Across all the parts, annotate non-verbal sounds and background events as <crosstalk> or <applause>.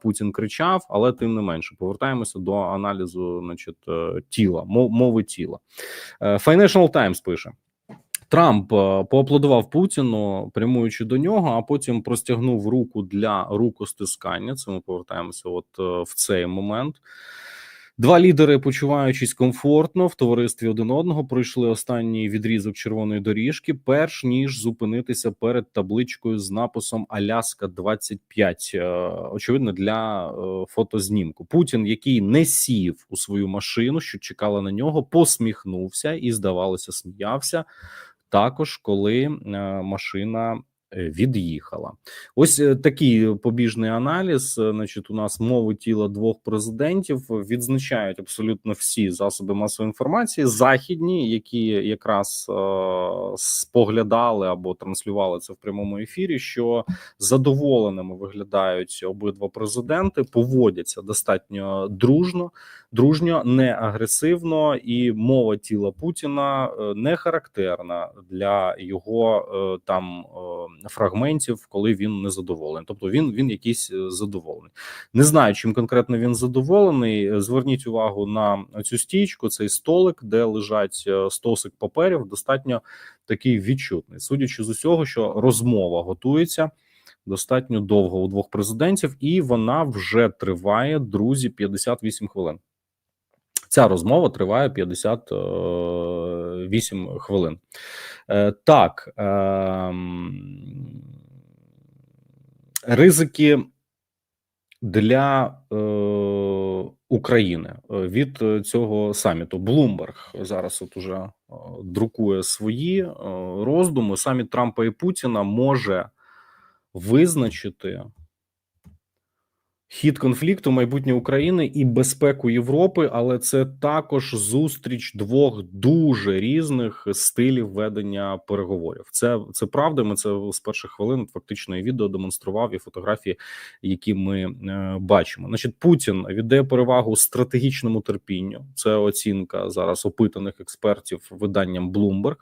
Путін кричав, але тим не менше повертаємося до аналізу, значить, е, тіла, мови тіла. Е, Financial Times пише. Трамп е, поаплодував Путіну, прямуючи до нього, а потім простягнув руку для рукостискання. Це ми повертаємося, от в цей момент. Два лідери, почуваючись комфортно в товаристві один одного, пройшли останній відрізок червоної доріжки, перш ніж зупинитися перед табличкою з написом Аляска 25 е, Очевидно, для е, фотознімку. Путін, який не сів у свою машину, що чекала на нього, посміхнувся і, здавалося, сміявся. Також коли е, машина від'їхала, ось е, такий побіжний аналіз. е, Значить, у нас мови тіла двох президентів відзначають абсолютно всі засоби масової інформації, західні, які якраз е, споглядали або транслювали це в прямому ефірі. Що задоволеними виглядають обидва президенти, поводяться достатньо дружно дружньо, не агресивно, і мова тіла Путіна е, не характерна для його е, там е, фрагментів, коли він не задоволений. Тобто він він якийсь задоволений. Не знаю, чим конкретно він задоволений. Зверніть увагу на цю стічку, цей столик, де лежать стосик паперів, достатньо такий відчутний, судячи з усього, що розмова готується. Достатньо довго у двох президентів, і вона вже триває, друзі, 58 хвилин. Ця розмова триває 58 хвилин. Е, Так ем, ризики для е, України е, від е, цього саміту. Блумберг зараз от уже е, друкує свої е, роздуми. Саміт Трампа і Путіна може визначити хід конфлікту майбутнє України і безпеку Європи, але це також зустріч двох дуже різних стилів ведення переговорів. Це це правда. Ми це з перших хвилин фактично і відео демонстрував і фотографії, які ми е, бачимо. Значить, Путін віддає перевагу стратегічному терпінню. Це оцінка зараз опитаних експертів виданням Bloomberg.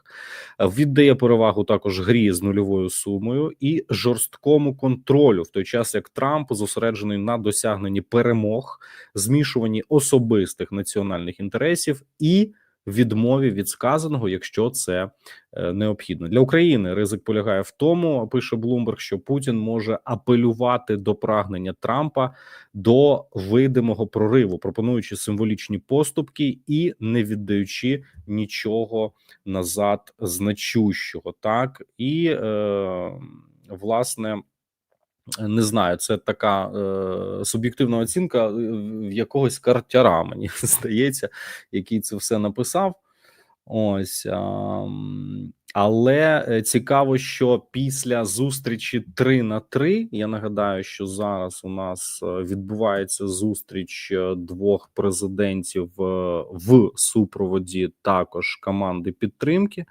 Віддає перевагу також грі з нульовою сумою і жорсткому контролю, в той час як Трамп зосереджений на досягненні перемог, змішуванні особистих національних інтересів і відмові від сказаного, якщо це е, необхідно для України. Ризик полягає в тому, пише Блумберг, що Путін може апелювати до прагнення Трампа до видимого прориву, пропонуючи символічні поступки і не віддаючи нічого назад значущого, так і е, власне. Не знаю, це така е, суб'єктивна оцінка е, в якогось картяра, мені <laughs> здається, який це все написав. Ось а, але е, цікаво, що після зустрічі 3 на 3, я нагадаю, що зараз у нас е, відбувається зустріч двох президентів в супроводі також команди підтримки.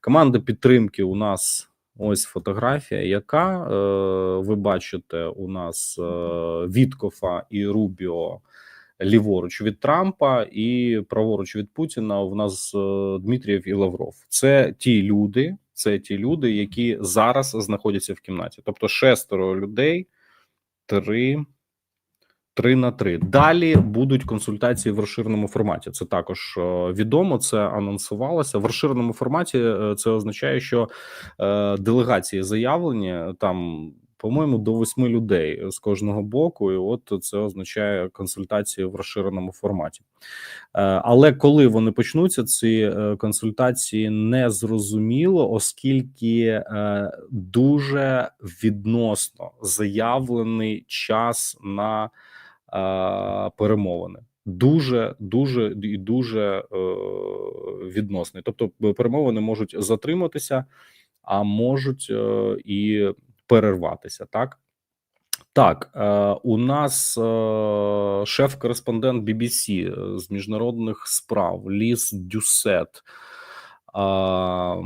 Команда підтримки у нас. Ось фотографія, яка е, ви бачите, у нас е, Віткофа і Рубіо ліворуч від Трампа, і праворуч від Путіна. У нас е, Дмитрієв і Лавров. Це ті люди, це ті люди, які зараз знаходяться в кімнаті. Тобто шестеро людей, три. Три на три. Далі будуть консультації в розширеному форматі. Це також е, відомо. Це анонсувалося в розширеному форматі. е, Це означає, що е, делегації заявлені там, по-моєму, до восьми людей з кожного боку, і от це означає консультації в розширеному форматі. Але коли вони почнуться, ці консультації не зрозуміло, оскільки дуже відносно заявлений час на е, перемовини. Дуже, дуже і дуже е, відносний. Тобто, перемовини можуть затриматися, а можуть е, і перерватися. Так, так, е, у нас е, шеф-кореспондент BBC з міжнародних справ Ліс Дюсет. А,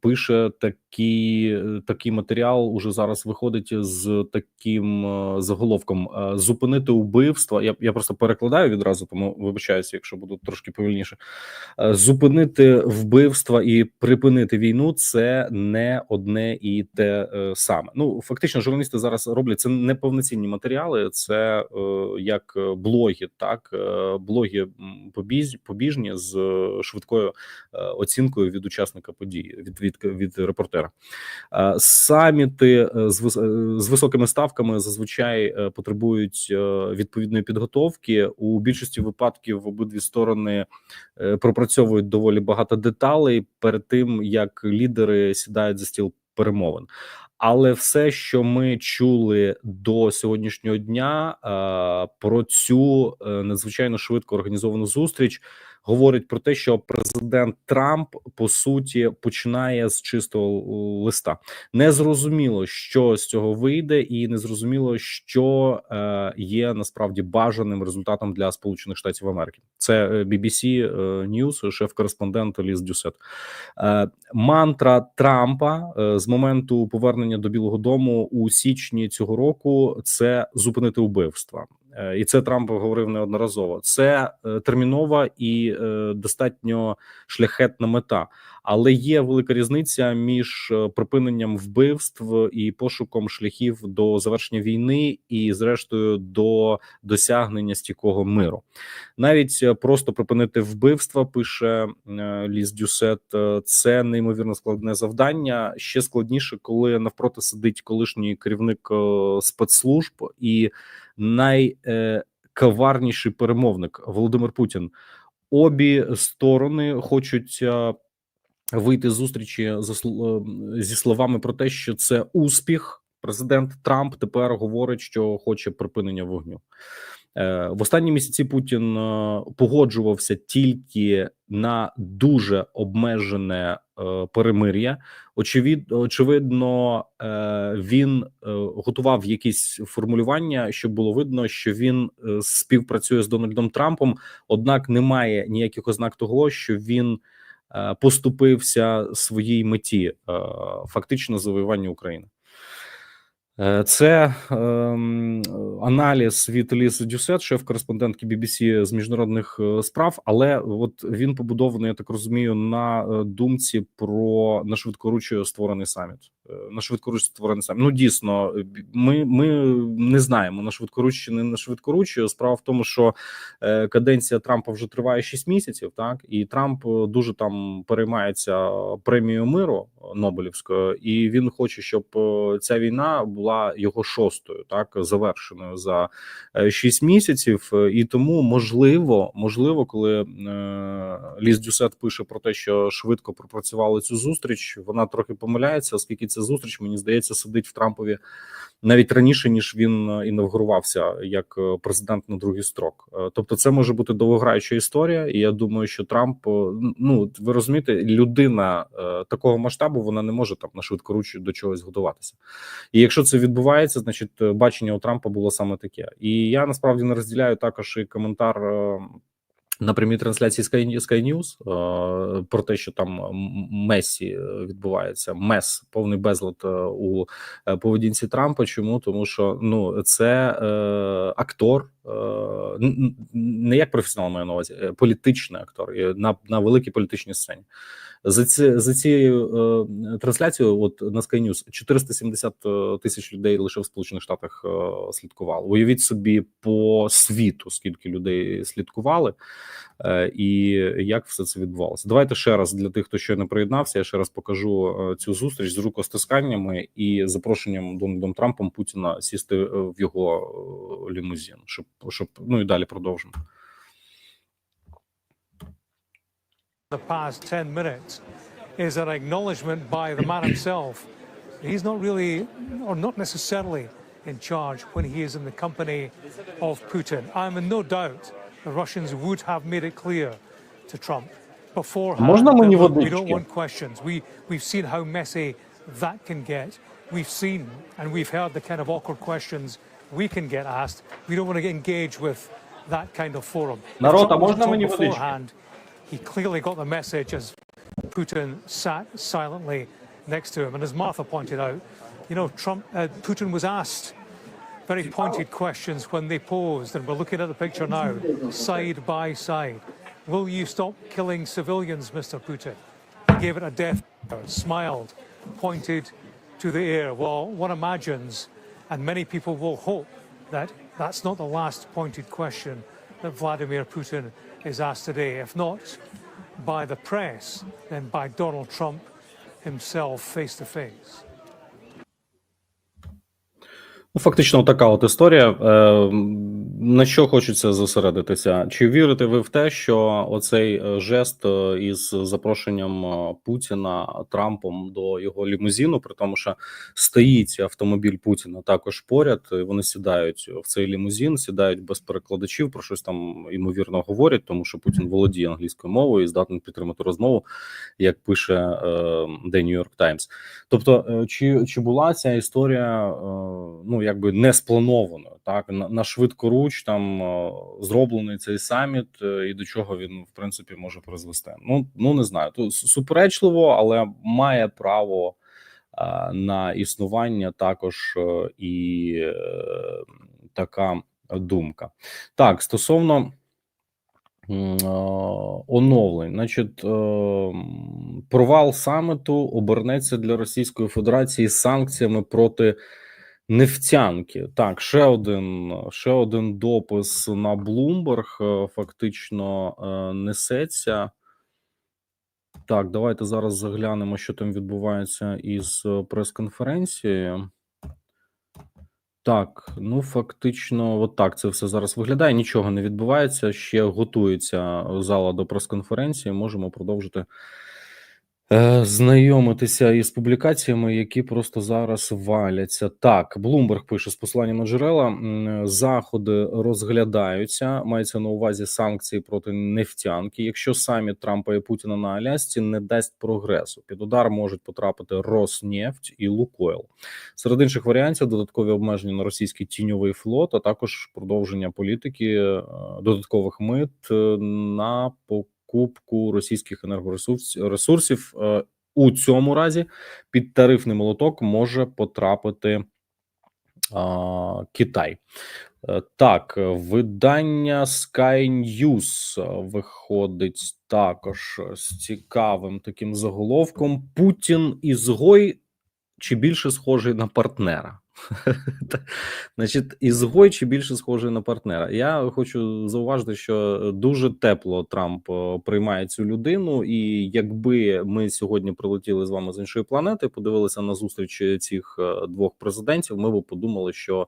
пише так, такий, такий матеріал уже зараз виходить з таким е, заголовком е, зупинити убивства. Я, я просто перекладаю відразу, тому вибачаюся, якщо буду трошки повільніше. Е, Зупинити вбивства і припинити війну це не одне і те е, саме. Ну фактично, журналісти зараз роблять це не повноцінні матеріали, це е, як е, блоги, так е, блоги побіж, побіжні з е, швидкою е, оцінкою від учасника події, від від, від репортера. Е, Саміти е, е, з високими ставками зазвичай е, потребують відповідної підготовки. У більшості випадків обидві сторони пропрацьовують доволі багато деталей перед тим, як лідери сідають за стіл перемовин. Але все, що ми чули до сьогоднішнього дня, про цю надзвичайно швидко організовану зустріч, говорить про те, що президент Трамп по суті починає з чистого листа. Незрозуміло, що з цього вийде, і незрозуміло, що е, є насправді бажаним результатом для Сполучених Штатів Америки. Це е, BBC е, News, шеф-кореспондент Ліз Дюсет. Е, мантра Трампа е, з моменту повернення до Білого Дому у січні цього року це зупинити вбивства. Е, І це Трамп говорив неодноразово. Це е, термінова і е, достатньо шляхетна мета, але є велика різниця між припиненням вбивств і пошуком шляхів до завершення війни, і, зрештою, до досягнення стійкого миру. Навіть просто припинити вбивства, пише Ліз Дюсет. Це неймовірно складне завдання. Ще складніше, коли навпроти сидить колишній керівник спецслужб і найкаварніший перемовник Володимир Путін. Обі сторони хочуть е, вийти з зустрічі е, зі словами про те, що це успіх. Президент Трамп тепер говорить, що хоче припинення вогню. Е, В останні місяці Путін е, погоджувався тільки на дуже обмежене е, перемир'я. Очевид, очевидно, він готував якісь формулювання, щоб було видно, що він співпрацює з Дональдом Трампом. Однак немає ніяких ознак того, що він поступився своїй меті, фактично завоювання України. Е, Це ем, аналіз від Ліс Дюсет, шеф-кореспондентки BBC з міжнародних е, справ. Але от він побудований, я так розумію, на е, думці про на швидкоручі створений саміт. Е, На швидкоруч створений саміт. Ну дійсно, е, ми, ми не знаємо на швидкоруч чи не на швидкоруч. Справа в тому, що е, каденція Трампа вже триває 6 місяців. Так і Трамп е, дуже там переймається премією миру Нобелівською, і він хоче, щоб е, ця війна була його шостою, так завершеною за 6 місяців. Е, І тому можливо, можливо, коли е, Ліз Дюсет пише про те, що швидко пропрацювали цю зустріч, вона трохи помиляється, оскільки ця зустріч мені здається сидить в Трампові навіть раніше ніж він е, інавгурувався як е, президент на другий строк. Е, Тобто, це може бути довгограюча історія, і я думаю, що Трамп, ну ви розумієте, людина такого масштабу вона не може там на швидкоруч до чогось готуватися. І якщо це відбувається, значить бачення у Трампа було саме таке. І я насправді не розділяю також і коментар. На прямій трансляції Sky, Sky News е, про те, що там Месі е, відбувається мес, повний безлад е, у е, поведінці Трампа. Чому тому, що ну це е, актор, е, не як професіонал маю на увазі, політичний актор на, на великій політичній сцені. За ці за цією е, трансляцією, от на Sky News 470 е, тисяч людей лише в Сполучених Штатах е, слідкували. Уявіть собі по світу, скільки людей слідкували, е, і як все це відбувалося. Давайте ще раз для тих, хто ще не приєднався. Я ще раз покажу е, цю зустріч з рукостисканнями і запрошенням Дональдом Трампом Путіна сісти е, в його лімузин, щоб щоб ну і далі продовжимо. the past 10 minutes is an acknowledgement by the man himself. He's not really, or not necessarily, in charge when he is in the company of Putin. I'm in no doubt the Russians would have made it clear to Trump beforehand. Можна мені that, look, we don't водички? want questions. We, we've seen how messy that can get. We've seen and we've heard the kind of awkward questions we can get asked. We don't want to engage with that kind of forum. If Народ, а Trump можна talked мені водички? He clearly got the message as Putin sat silently next to him. And as Martha pointed out, you know, Trump, uh, Putin was asked very pointed questions when they posed, and we're looking at the picture now, side by side. Will you stop killing civilians, Mr. Putin? He gave it a death, smiled, pointed to the air. Well, one imagines, and many people will hope, that that's not the last pointed question that Vladimir Putin is asked today. If not by the press, then by Donald Trump himself face to face. Ну, фактично, така от історія. Е, на що хочеться зосередитися? Чи вірите ви в те, що оцей е, жест е, із запрошенням е, Путіна Трампом до його лімузіну, при тому, що стоїть автомобіль Путіна також поряд, і вони сідають в цей лімузин, сідають без перекладачів, про щось там ймовірно говорять, тому що Путін володіє англійською мовою і здатний підтримати розмову, як пише е, The New York Times. Тобто, чи, чи була ця історія е, ну якби не спланованою, так на, на швидкоруч там е, зроблений цей саміт, е, і до чого він в принципі може призвести? Ну ну не знаю. То суперечливо, але має право е, на існування також і така думка. Так, стосовно. Оновлень, значить, провал саміту обернеться для Російської Федерації санкціями проти нефтянки. Так, ще один ще один допис на Bloomberg е, фактично е, несеться. Так, давайте зараз заглянемо, що там відбувається із е, прес-конференцією. Так, ну фактично, от так це все зараз виглядає. Нічого не відбувається. Ще готується зала до прес-конференції. Можемо продовжити знайомитися із публікаціями, які просто зараз валяться. Так, Bloomberg пише з посиланням на джерела: заходи розглядаються. Мається на увазі санкції проти нефтянки. Якщо саміт Трампа і Путіна на Алясці не дасть прогресу, під удар можуть потрапити Роснефть і Лукойл. Серед інших варіантів додаткові обмеження на російський тіньовий флот, а також продовження політики е, додаткових мит е, на покупку російських енергоресурсів. Е, У цьому разі під тарифний молоток може потрапити а, Китай. Е, Так, е, видання Sky News е, виходить також з цікавим таким заголовком: Путін ізгой чи більше схожий на партнера? <laughs> Значить, ізгой чи більше схожий на партнера? Я хочу зауважити, що дуже тепло Трамп е, приймає цю людину, і якби ми сьогодні прилетіли з вами з іншої планети, подивилися на зустріч цих е, двох президентів, ми б подумали, що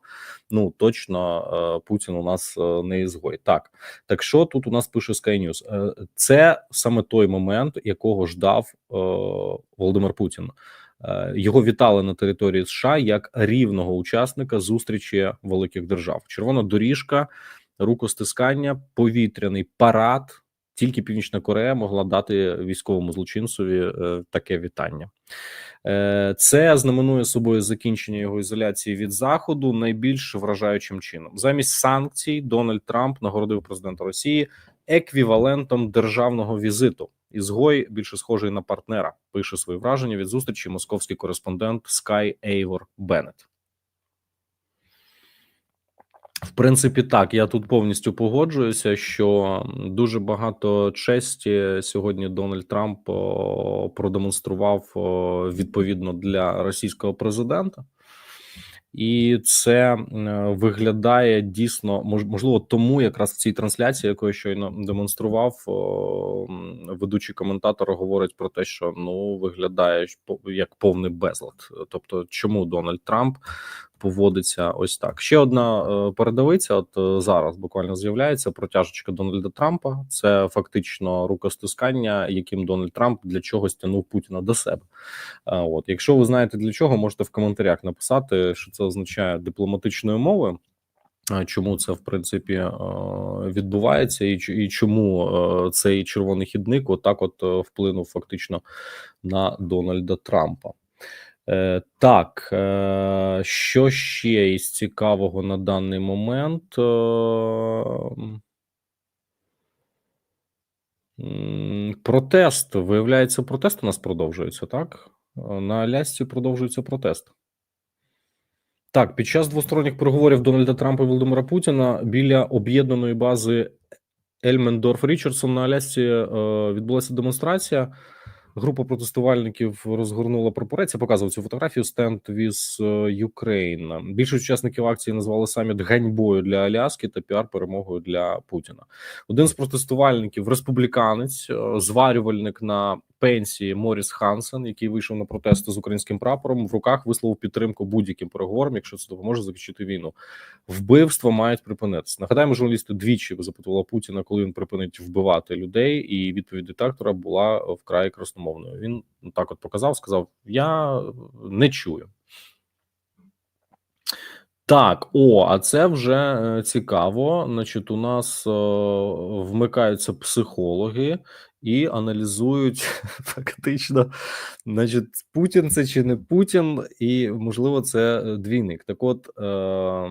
ну точно е, Путін у нас не ізгой. Так, так що тут у нас пише Sky News? Це саме той момент, якого ждав Володимир Путін. Е, Його вітали на території США як рівного учасника зустрічі великих держав. Червона доріжка, рукостискання, повітряний парад. Тільки Північна Корея могла дати військовому злочинцеві е, таке вітання. Е, Це знаменує собою закінчення його ізоляції від заходу найбільш вражаючим чином. Замість санкцій Дональд Трамп нагородив президента Росії еквівалентом державного візиту. Ізгой більше схожий на партнера. Пише свої враження від зустрічі московський кореспондент Sky Ейвор Беннет. В принципі, так я тут повністю погоджуюся, що дуже багато честі сьогодні Дональд Трамп продемонстрував відповідно для російського президента. І це виглядає дійсно мож- можливо тому, якраз в цій трансляції, яку я щойно демонстрував, ведучий коментатор говорить про те, що ну виглядає як повний безлад. Тобто, чому Дональд Трамп поводиться ось так? Ще одна е, передовиця. От е, зараз буквально з'являється протяжечка Дональда Трампа. Це фактично рукостискання, яким Дональд Трамп для чогось тянув Путіна до себе. А, От, якщо ви знаєте для чого, можете в коментарях написати, що це означає дипломатичною мовою. Чому це в принципі е, відбувається, і чому е, цей червоний хідник отак от е, вплинув фактично на Дональда Трампа? Е, Так, е, що ще із цікавого на даний момент? Е, Протест, виявляється, протест у нас продовжується, так? На Алясці продовжується протест. Так, під час двосторонніх переговорів Дональда Трампа і Володимира Путіна біля об'єднаної бази Ельмендорф Річардсон на Алясці відбулася демонстрація. Група протестувальників розгорнула прапорець. Я показував цю фотографію. стенд віз Ukraine. Більшість учасників акції назвали саміт ганьбою для Аляски та піар-перемогою для Путіна. Один з протестувальників, республіканець, е, зварювальник на пенсії Моріс Хансен, який вийшов на протести з українським прапором, в руках висловив підтримку будь-яким переговорам, якщо це допоможе закінчити війну. Вбивства мають припинитися. Нагадаємо, журналісти двічі запитували Путіна, коли він припинить вбивати людей, і відповідь диктатора була вкрай красномовною. Він так от показав, сказав: Я не чую. Так, о, а це вже е, цікаво. Значить, у нас е, вмикаються психологи і аналізують <laughs> фактично, значить, Путін це чи не Путін, і можливо, це е, двійник. Так, от е,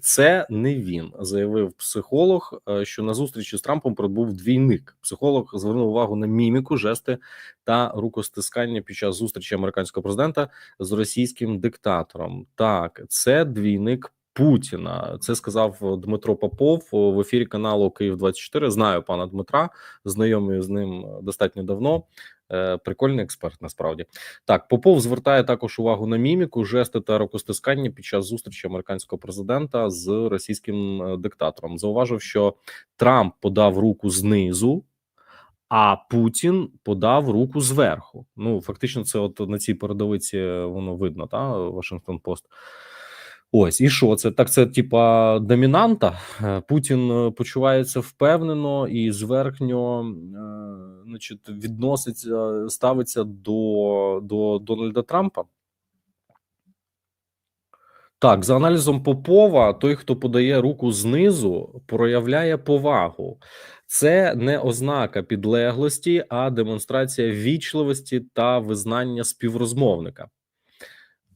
це не він заявив психолог, е, що на зустрічі з Трампом прибув двійник. Психолог звернув увагу на міміку, жести та рукостискання під час зустрічі американського президента з російським диктатором. Так, це двійник Путіна. Це сказав Дмитро Попов в ефірі каналу Київ 24 Знаю пана Дмитра, знайомий з ним достатньо давно. Е, Прикольний експерт, насправді так. Попов звертає також увагу на міміку, жести та рукостискання під час зустрічі американського президента з російським е, диктатором. Зауважив, що Трамп подав руку знизу. А Путін подав руку зверху. Ну фактично, це от на цій передовиці воно видно, та Вашингтон Пост. Ось і що це? Так, це типа домінанта. Е, Путін е, почувається впевнено і зверхньо, е, значить, відноситься, ставиться до, до Дональда Трампа. Так, за аналізом Попова, той, хто подає руку знизу, проявляє повагу. Це не ознака підлеглості, а демонстрація вічливості та визнання співрозмовника.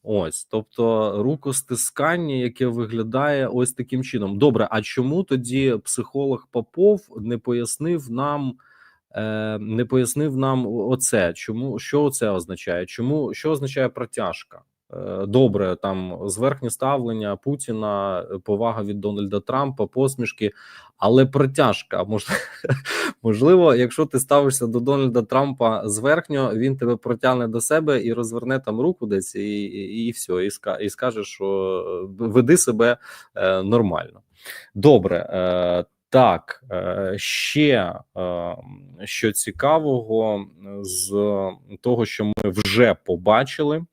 Ось, тобто рукостискання, яке виглядає ось таким чином. Добре, а чому тоді психолог Попов не пояснив нам? Е, не пояснив нам оце, чому що це означає? Чому що означає протяжка? Е, добре, там зверхнє ставлення Путіна, повага від Дональда Трампа, посмішки, але протяжка. <laughs> Можливо, якщо ти ставишся до Дональда Трампа зверхньо, він тебе протягне до себе і розверне там руку десь, і і, і все, і ска і скаже, що веди себе е, нормально. Добре. Е, так, ще що цікавого з того, що ми вже побачили.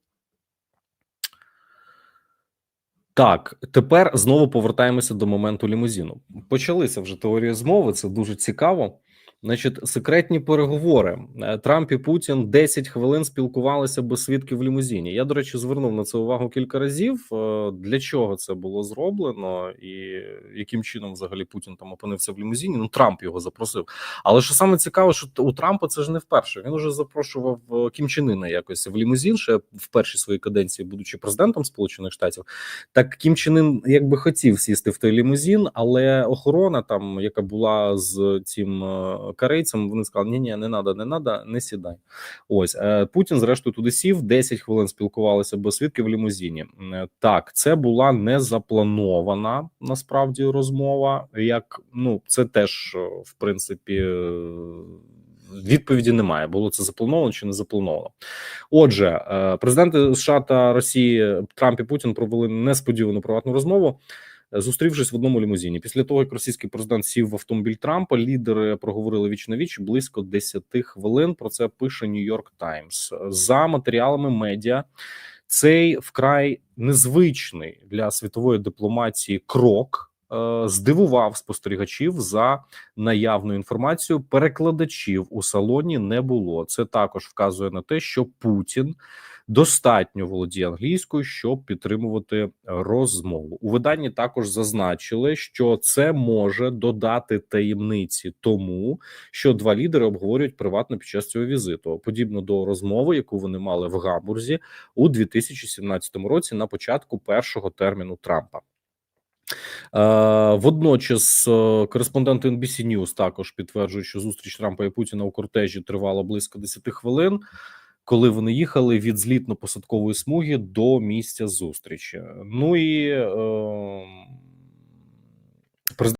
Так, тепер знову повертаємося до моменту лімузіну. Почалися вже теорії змови. Це дуже цікаво. Значить, секретні переговори Е, Трамп і Путін 10 хвилин спілкувалися без свідків в лімузині. Я, до речі, звернув на це увагу кілька разів. Е, Для чого це було зроблено, і яким чином взагалі Путін там опинився в лімузині? Ну Трамп його запросив. Але що саме цікаво, що у Трампа це ж не вперше. Він уже запрошував е, Кім Чен Ына якось в лімузин, ще в першій своїй каденції, будучи президентом Сполучених Штатів. Так Кім Чен Ын якби хотів сісти в той лімузин, але охорона, там яка була з цим корейцем, вони сказали: ні, ні, не надо, не надо, не сідай. Ось е, Путін, зрештою, туди сів 10 хвилин спілкувалися без свідків в лімузині. Е, Так, це була не запланована насправді розмова. Як ну це теж е, в принципі. Відповіді немає, було це заплановано чи не заплановано. Отже, президенти США та Росії Трамп і Путін провели несподівану приватну розмову, зустрівшись в одному лімузині. Після того, як російський президент сів в автомобіль Трампа, лідери проговорили віч на віч близько 10 хвилин. Про це пише Нью-Йорк Таймс за матеріалами медіа. Цей вкрай незвичний для світової дипломатії крок е, здивував спостерігачів за наявною інформацією. Перекладачів у салоні не було. Це також вказує на те, що Путін достатньо володіє англійською, щоб підтримувати розмову. У виданні також зазначили, що це може додати таємниці тому, що два лідери обговорюють приватно під час цього візиту, подібно до розмови, яку вони мали в Гамбурзі у 2017 році на початку першого терміну Трампа. Е, Водночас е, кореспонденти NBC News також підтверджують, що зустріч Трампа і Путіна у кортежі тривала близько 10 хвилин. Коли вони їхали від злітно-посадкової смуги до місця зустрічі. Ну і е,